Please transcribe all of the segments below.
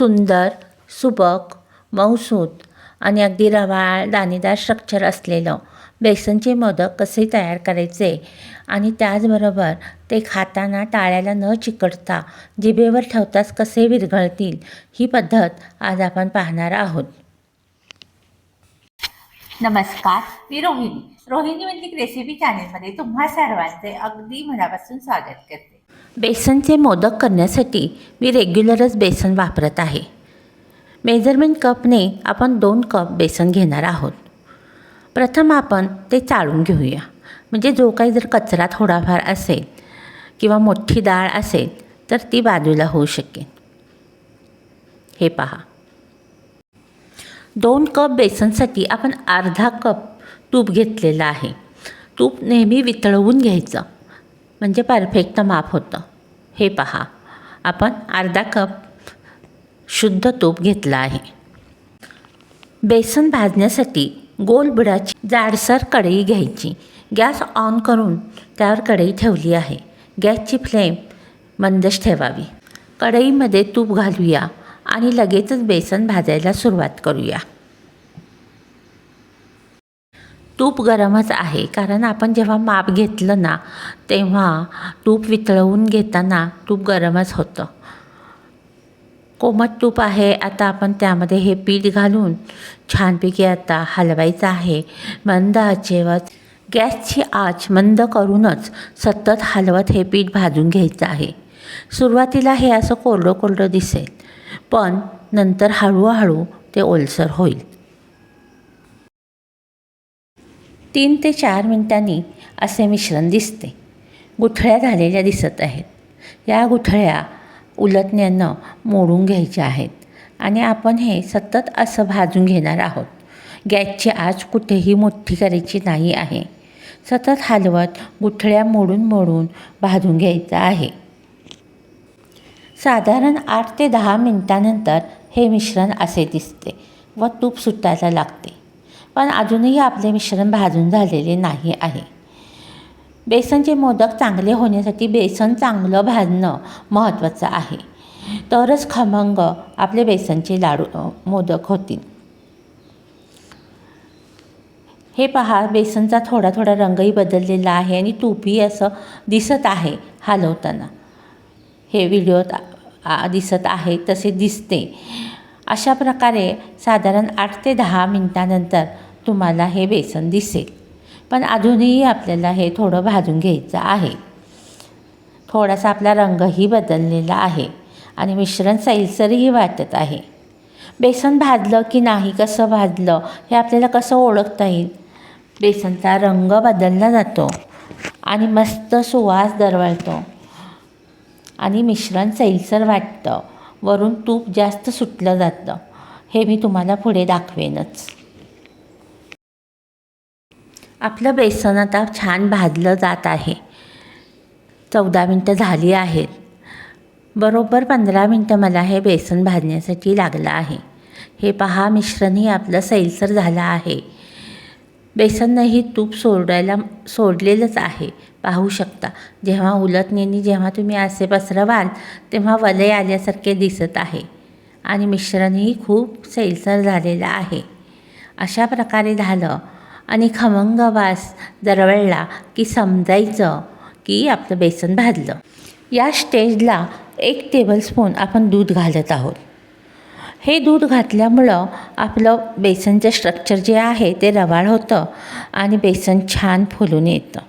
सुंदर सुबक मऊसूत आणि अगदी रवाळ दाणेदार स्ट्रक्चर असलेलं बेसनचे मोदक कसे तयार करायचे आणि त्याचबरोबर ते खाताना टाळ्याला न चिकटता जिभेवर ठेवताच कसे विरघळतील ही पद्धत आज आपण पाहणार आहोत. नमस्कार मी रोहिणी. रोहिणी म्हणजे रेसिपी चॅनेलमध्ये तुम्हा सर्वांचे अगदी मनापासून स्वागत करते. बेसनचे मोदक करण्यासाठी मी रेग्युलरच बेसन वापरत आहे. मेजरमेंट कपने आपण दोन कप बेसन घेणार आहोत. प्रथम आपण ते चाळून घेऊया. म्हणजे जो काही जर कचरा थोडाफार असेल किंवा मोठी डाळ असेल तर ती बाजूला होऊ शकेल. हे पहा. दोन कप बेसनसाठी आपण अर्धा कप तूप घेतलेलं आहे. तूप नेहमी वितळवून घ्यायचं. म्हणजे परफेक्ट माप होतं. हे पहा आपण अर्धा कप शुद्ध तूप घेतलं आहे. बेसन भाजण्यासाठी गोल बुडाची जाडसर कढई घ्यायची. गॅस ऑन करून त्यावर कढई ठेवली आहे. गॅसची फ्लेम मंदच ठेवावी. कढईमध्ये तूप घालूया आणि लगेचच बेसन भाजायला सुरुवात करूया. तूप गरमच आहे. कारण आपण जेव्हा माप घेतलं ना तेव्हा तूप वितळवून घेताना तूप गरमच होतं. कोमट तूप आहे आता आपण त्यामध्ये हे पीठ घालून छानपैकी आता हलवायचं आहे. मंद आचेवर गॅसची आच मंद करूनच सतत हलवत हे पीठ भाजून घ्यायचं आहे. सुरुवातीला हे असं कोरडं कोरडं दिसेल पण नंतर हळूहळू ते ओलसर होईल. तीन ते चार मिनिटांनी असे मिश्रण दिसते. गुठळ्या झालेल्या दिसत आहेत. या गुठळ्या उलटण्यानं मोडून घ्यायच्या आहेत आणि आपण हे सतत असं भाजून घेणार आहोत. गॅसची आच कुठेही मोठी करायची नाही आहे. सतत हलवत गुठळ्या मोडून मोडून भाजून घ्यायचं आहे. साधारण आठ ते दहा मिनटानंतर हे मिश्रण असे दिसते व तूप सुटायला लागते. पण अजूनही आपले मिश्रण भाजून झालेले नाही आहे. बेसनचे मोदक चांगले होण्यासाठी बेसन चांगलं भाजणं महत्त्वाचं आहे. तरच खमंग आपले बेसनचे लाडू मोदक होतील. हे पहा बेसनचा थोडा थोडा रंगही बदललेला आहे आणि तूपही असं दिसत आहे हलवताना. हे व्हिडिओत दिसत आहे तसे दिसते. अशा प्रकारे साधारण आठ ते दहा मिनटानंतर तुम्हाला हे बेसन दिसेल. पण अजूनही आपल्याला हे थोडं भाजून घ्यायचं आहे. थोडासा आपला रंगही बदललेला आहे आणि मिश्रण सैलसरही वाटत आहे. बेसन भाजलं की नाही कसं भाजलं हे आपल्याला कसं ओळखता येईल? बेसनचा रंग बदलला जातो आणि मस्त सुवास दरवळतो आणि मिश्रण सैलसर वाटतं. वरून तूप जास्त सुटलं जातं. हे मी तुम्हाला पुढे दाखवेनच. आपलं बेसन आता छान भाजलं जात आहे. चौदा मिनटं झाली आहेत. बरोबर पंधरा मिनटं मला हे बेसन भाजण्यासाठी लागलं आहे. हे पहा मिश्रणही आपलं सैलसर झालं आहे. बेसनही तूप सोडायला सोडलेलंच आहे. पाहू शकता. जेव्हा उलटणीने जेव्हा तुम्ही असे पसरवाल तेव्हा वलय आल्यासारखे दिसत आहे. आणि मिश्रणही खूप सैलसर झालेलं आहे. अशा प्रकारे झालं आणि खमंग वास दरवळला की समजायचं की आपलं बेसन भाजलं. या स्टेजला एक टेबलस्पून आपण दूध घालत आहोत. हे दूध घातल्यामुळं आपलं बेसनचं स्ट्रक्चर जे आहे ते रवाळ होतं आणि बेसन छान फुलून येतं.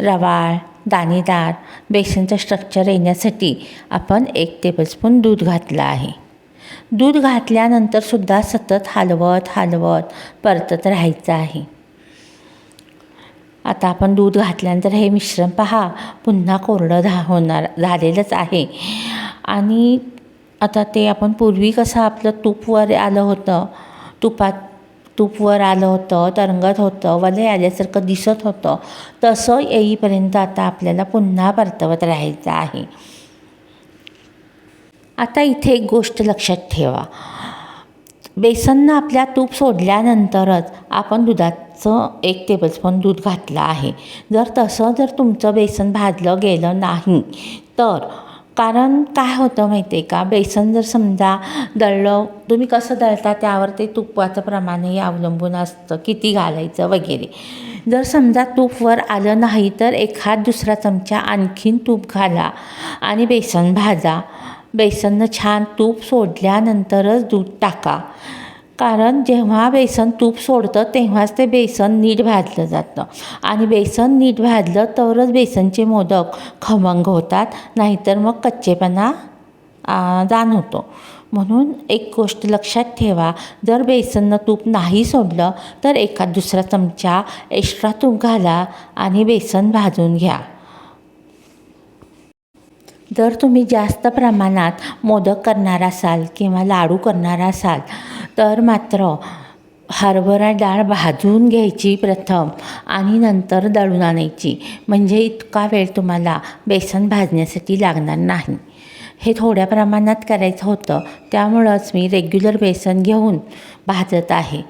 रवाळ दाणेदार बेसनचं स्ट्रक्चर येण्यासाठी आपण एक टेबलस्पून दूध घातलं आहे. दूध घातल्यानंतरसुद्धा सतत हलवत हलवत परतत राहायचं आहे. आता आपण दूध घातल्यानंतर हे मिश्रण पहा पुन्हा कोरडं धा होणार झालेलंच आहे. आणि आता ते आपण पूर्वी कसं आपलं तूपवर आलं होतं तुपात तूपवर आलं होतं तरंगत होतं वलय आल्यासारखं दिसत होतं. तसं येईपर्यंत आता आपल्याला पुन्हा परतवत राहायचं आहे. आता इथे एक गोष्ट लक्षात ठेवा. बेसननं आपल्या तूप सोडल्यानंतरच आपण दुधाचं एक टेबलस्पून दूध घातलं आहे. जर तसं जर तुमचं बेसन भाजलं गेलं नाही तर कारण काय होतं माहिती आहे का? बेसन जर समजा दळलं तुम्ही कसं दळता त्यावर ते तुपाचं प्रमाणही अवलंबून असतं किती घालायचं वगैरे. जर समजा तूप वर आलं नाही तर एखाद दुसरा चमचा आणखीन तूप घाला आणि बेसन भाजा. बेसननं छान तूप सोडल्यानंतरच दूध टाका. कारण जेव्हा बेसन तूप सोडतं तेव्हाच ते बेसन नीट भाजलं जातं. आणि बेसन नीट भाजलं तरच बेसनचे मोदक खमंग होतात नाहीतर मग कच्चेपणा जाणवतो. म्हणून एक गोष्ट लक्षात ठेवा जर बेसननं तूप नाही सोडलं तर एका दुसरा चमचा एक्स्ट्रा तूप घाला आणि बेसन भाजून घ्या. जर तुम्ही जास्त प्रमाणात मोदक करणार असाल किंवा लाडू करणार असाल तर मात्र हरभरा डाळ भाजून घ्यायची प्रथम आणि नंतर दळून आणायची. म्हणजे इतका वेळ तुम्हाला बेसन भाजण्यासाठी लागणार नाही. हे थोड्या प्रमाणात करायचं होतं. त्यामुळंच मी रेग्युलर बेसन घेऊन भाजत आहे.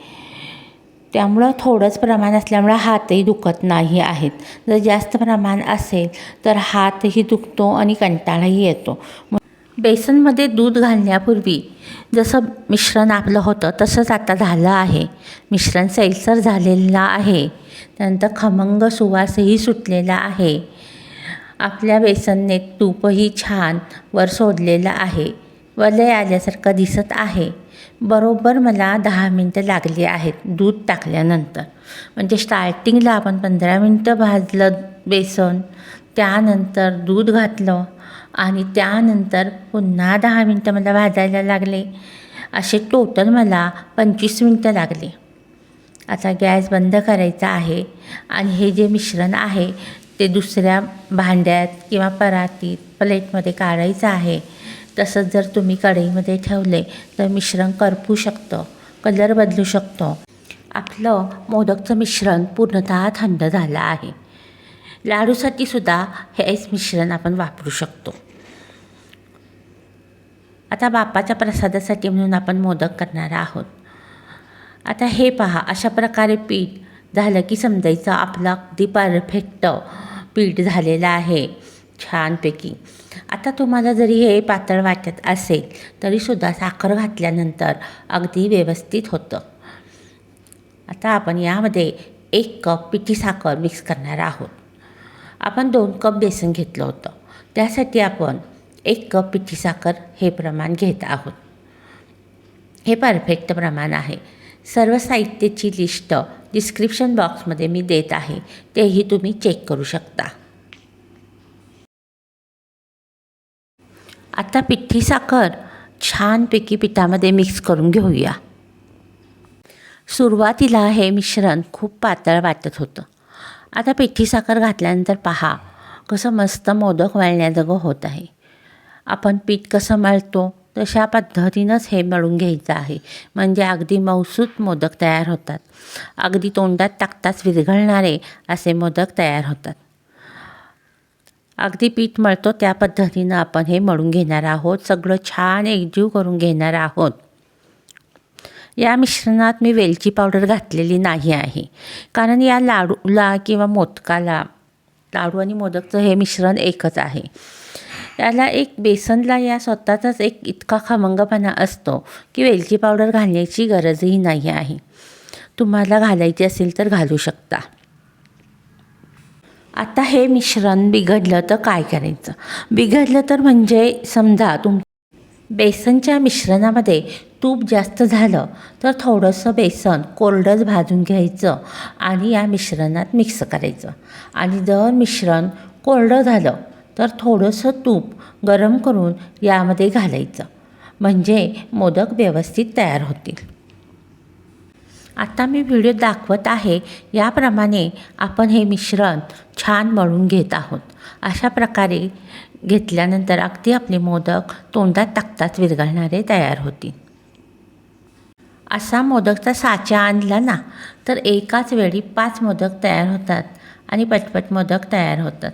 त्यामुळं थोडंच प्रमाण असल्यामुळं हातही दुखत नाही आहेत. जर जास्त प्रमाण असेल तर हातही दुखतो आणि कंटाळाही येतो. बेसनमध्ये दूध घालण्यापूर्वी जसं मिश्रण आपलं होतं तसंच आता झालं आहे. मिश्रण सैलसर झालेलं आहे. त्यानंतर खमंग सुवासही सुटलेला आहे. आपल्या बेसनने तूपही छान वर सोडलेलं आहे. वलय आल्यासारखं दिसत आहे. बरोबर मला दहा मिनटं लागली आहेत दूध टाकल्यानंतर. म्हणजे स्टार्टिंगला आपण पंधरा मिनटं भाजलं बेसन त्यानंतर दूध घातलं आणि त्यानंतर पुन्हा दहा मिनटं मला भाजायला लागले. असे टोटल मला पंचवीस मिनटं लागले. आता गॅस बंद करायचा आहे आणि हे जे मिश्रण आहे ते दुसऱ्या भांड्यात किंवा परातीत प्लेटमध्ये काढायचं आहे. तसंच जर तुम्ही कढईमध्ये ठेवले तर मिश्रण करपू शकतं कलर बदलू शकतो. आपलं मोदकचं मिश्रण पूर्णतः थंड झालं आहे. लाडूसाठी सुद्धा हेच मिश्रण आपण वापरू शकतो. आता बापाच्या प्रसादासाठी म्हणून आपण मोदक करणार आहोत. आता हे पहा अशा प्रकारे पीठ झालं की समजायचं आपलं अगदी परफेक्ट पीठ झालेलं आहे. छानपैकी. आता तुम्हाला जरी हे पातळ वाटत असेल तरीसुद्धा साखर घातल्यानंतर अगदी व्यवस्थित होतं. आता आपण यामध्ये एक कप पिठी साखर मिक्स करणार आहोत. आपण दोन कप बेसन घेतलं होतं. त्यासाठी आपण एक कप पिठी साखर हे प्रमाण घेत आहोत. हे परफेक्ट प्रमाण आहे. सर्व साहित्याची लिस्ट डिस्क्रिप्शन बॉक्समध्ये मी देत आहे. तेही तुम्ही चेक करू शकता. आता पिठी साखर छानपैकी पिठामध्ये मिक्स करून घेऊया. सुरुवातीला हे मिश्रण खूप पातळ वाटत होतं. आता पिठी साखर घातल्यानंतर पहा कसं मस्त मोदक वाळण्याजोगं होत आहे. आपण पीठ कसं मळतो तशा पद्धतीनंच हे मळून घ्यायचं आहे. म्हणजे अगदी मौसूत मोदक तयार होतात. अगदी तोंडात टाकताच विरघळणारे असे मोदक तयार होतात. अगदी पीठ मळतो त्या पद्धतीनं आपण हे मळून घेणार आहोत. सगळं छान एकजीव करून घेणार आहोत. या मिश्रणात मी वेलची पावडर घातलेली नाही आहे. कारण या लाडूला किंवा मोदकाला लाडू आणि मोदकचं हे मिश्रण एकच आहे. याला एक बेसनला या स्वतःचाच एक इतका खमंगपणा असतो की वेलची पावडर घालण्याची गरजही नाही आहे. तुम्हाला घालायची असेल तर घालू शकता. आता हे मिश्रण बिघडलं तर काय करायचं? बिघडलं तर म्हणजे समजा तुम बेसनच्या मिश्रणामध्ये तूप जास्त झालं तर थोडंसं बेसन कोरडंच भाजून घ्यायचं आणि या मिश्रणात मिक्स करायचं. आणि जर मिश्रण कोरडं झालं तर थोडंसं तूप गरम करून यामध्ये घालायचं. म्हणजे मोदक व्यवस्थित तयार होतील. आता मी व्हिडिओ दाखवत आहे. याप्रमाणे आपण हे मिश्रण छान मळून घेत आहोत. अशा प्रकारे घेतल्यानंतर अगदी आपले मोदक तोंडात टाकताच विरघळणारे तयार होतील. असा मोदकचा साचा आणला ना तर एकाच वेळी पाच मोदक तयार होतात आणि पटपट मोदक तयार होतात.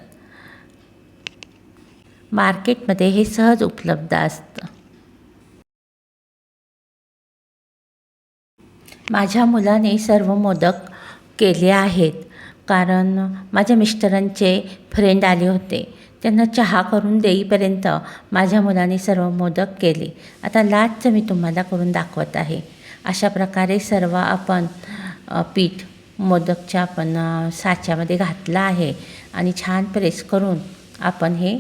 मार्केटमध्ये हे सहज उपलब्ध असतं. माझ्या मुलाने सर्व मोदक केले आहेत. कारण माझ्या मिस्टरांचे फ्रेंड आले होते. त्यांना चहा करून देईपर्यंत माझ्या मुलाने सर्व मोदक केले. आता लाटचं मी तुम्हाला करून दाखवत आहे. अशा प्रकारे सर्व आपण पीठ मोदकच्या आपण साच्यामध्ये घातलं आहे. आणि छान प्रेस करून आपण हे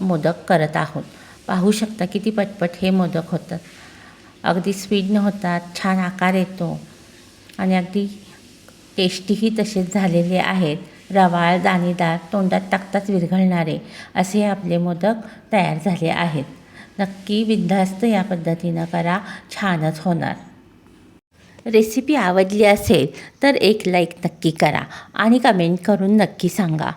मोदक करत आहोत. पाहू शकता किती पटपट हे मोदक होतात. अगदी स्पीडनं होतात छान आकार येतो आणि अगदी टेस्टीही तसेच झालेले आहेत. रवाळ दाणेदार तोंडात टाकताच विरघळणारे असे आपले मोदक तयार झाले आहेत. नक्की बिनधास्त या पद्धतीनं करा छानच होणार. रेसिपी आवडली असेल तर एक लाईक नक्की करा आणि कमेंट करून नक्की सांगा.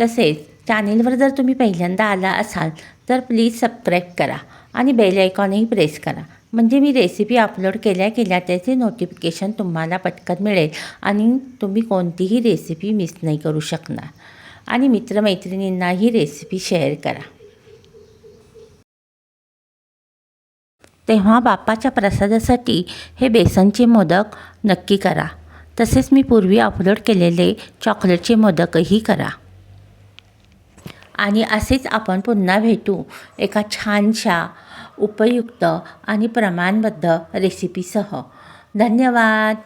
तसेच चॅनेलवर जर तुम्ही पहिल्यांदा आला असाल तर प्लीज सबस्क्राईब करा आणि बेल आयकॉनही प्रेस करा. म्हणजे मी रेसिपी अपलोड केल्या केल्या त्याचे नोटिफिकेशन तुम्हाला पटकन मिळेल आणि तुम्ही कोणतीही रेसिपी मिस नाही करू शकणार. आणि मित्रमैत्रिणींना ही रेसिपी शेअर करा. तेव्हा बाप्पाच्या प्रसादासाठी हे बेसनचे मोदक नक्की करा. तसेच मी पूर्वी अपलोड केलेले चॉकलेटचे मोदकही करा. आणि असेच आपण पुन्हा भेटू. एका छानशा उपयुक्त आणि प्रमाणबद्ध रेसिपीसह धन्यवाद.